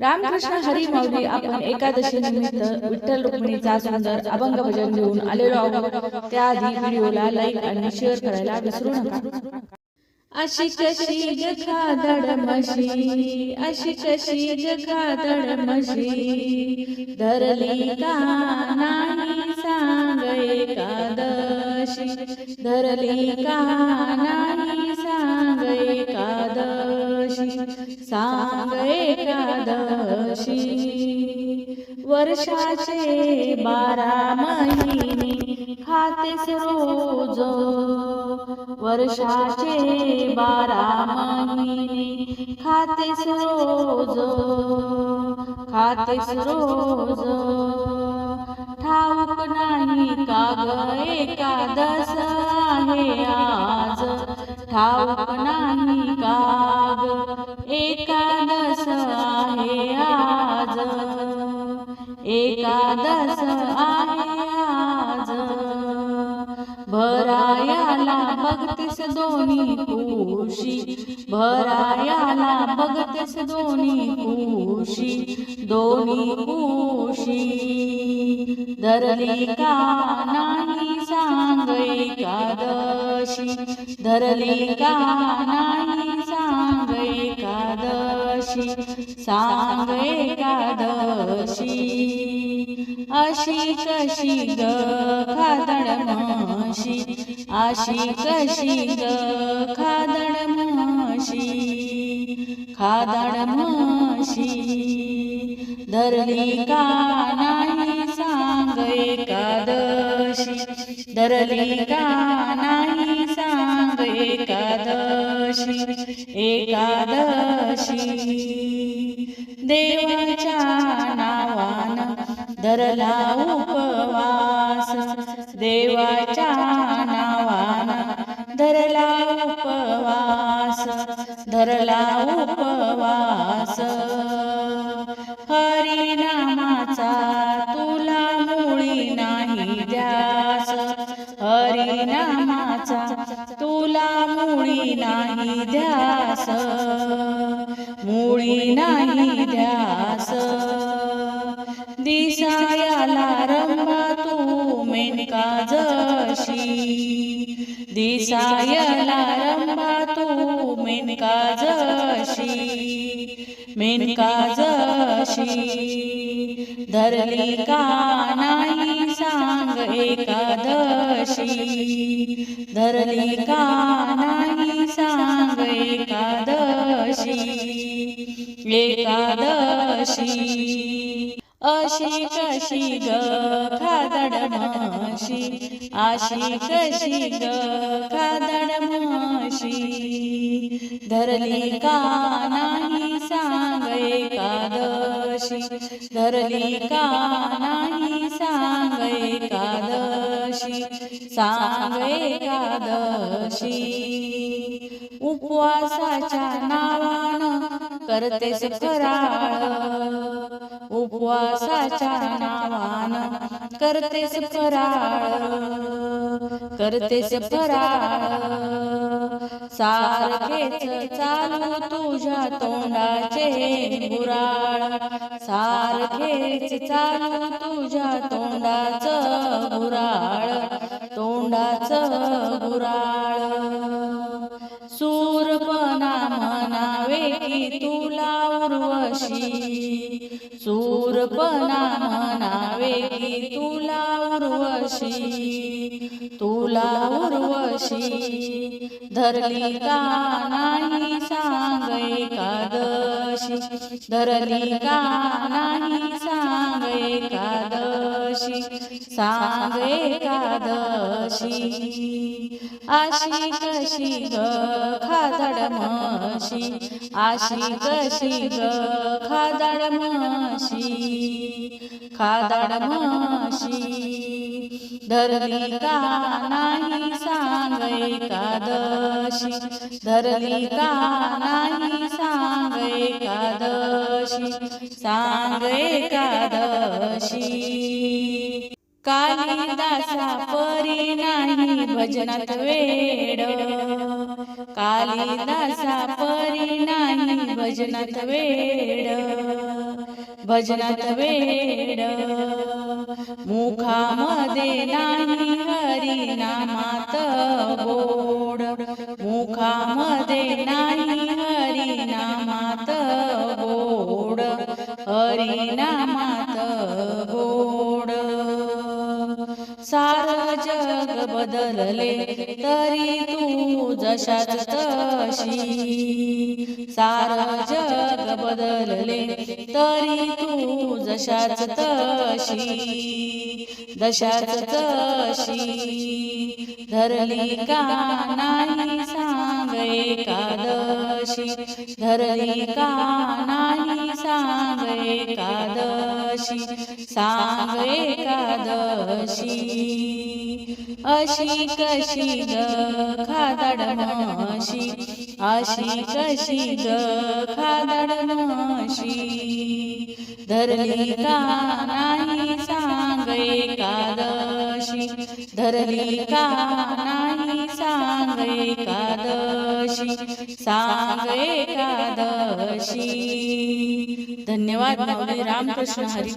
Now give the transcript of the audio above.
रामकृष्ण हरी माऊली आपण एकादशी निमित्त विठ्ठल रुक्मिणीचा सुंदर अभंग भजन घेऊन आलेलो आहोत. त्याआधी व्हिडिओला लाईक आणि शेअर करायला विसरू नका. अशी कशी ग खादड म्हशी? अशी कशी ग खादड म्हशी? धरली का नाही सांग एकादशी. धरली का नाही सांग एकादशी. सांग एकादशी वर्षाचे बारा महिने खातेस रोज. वर्षाचे बारा महिने खातेस रोज. खातेस रोज. ठाऊक नाही का ग एकादश आहे आज? ठाऊक नाही का एकादस आहे आज. एकादस आहे आज. भरायाला बघतेस दोन्ही कुशी भरायाला बघतेस दोन्ही कुशी दोन्ही कुशी धरली का नाही सांग एकादशी धरली का नाही सांग एकादशी सांग एकादशी अशी कशी ग खादड म्हशी? अशी कशी ग खादड म्हशी? खादड म्हशी धरली का नाही सांग एकादशी धरली का नाही सांग एकादशी. एकादशी देवाच्या नावान धरला उपवास देवाच्या नावान धरला उपवास धरला उपवास. हरिनामाचा तुला मुळी नाही ध्यास. मुळी नाही ध्यास. दिसायाला रंबा तू मेनका जशी. दिसायला रंबा तू मेनका जशी. मेनका जशी. धरली का नाही सांग एकादशी. धरली का नाही सांग एकादशी. एकादशी. अशी कशी ग खादड म्हशी अशी कशी ग खादड धरली का नाही धरली का नाही सांग एकादशी सांग एकादशी उपवासाच्या नावानं करतेस फराळ. उपवासाच्या नावान करतेस फराळ करतेस फराळ. सारखेच चालू तुझ्या तोंडाचे गुराळ सारखेच चालू तुझ्या तोंडाचं गुराळ तोंडाचं गुराळ सूरपणा म्हणावे की तुला उर्वशी. सूरपणा म्हणावे की तुला उर्वशी. तुला उर्व उर्वशी धरली का नाही सांग एकादशी धरली का नाही सांग एकादशी सांग एकादशी आशी कशी ग खादड म्हशी. आशी कशी ग खादड म्हशी. खादाडमाशी धरली का नाही सांग एकादशी धरली का नाही सांग एकादशी सांग एकादशी कालिदासा परी नाही भजनात वेड. कालिदासा परी नाही भजनात वेड. भजनात वेड. मुखामध्ये नाही हरी नामात गोड. मुखामध्ये नाही हरी नामात गोड. हरी नामात गोड. सार जग बदलले तरी तू जशाच तशी. सारा जग बदलले तरी तू जशाच तशी दशाच तशी. धरली का नाही सांग एकादशी धरली का नाही सांग एकादशी सांग एकादशी. अशी कशी ग खादड माशी? अशी कशी ग खादड माशी? धरली का नाही सांग एकादशी धरली का नाही सांग एकादशी सांग एकादशी धन्यवाद रामकृष्ण हरी.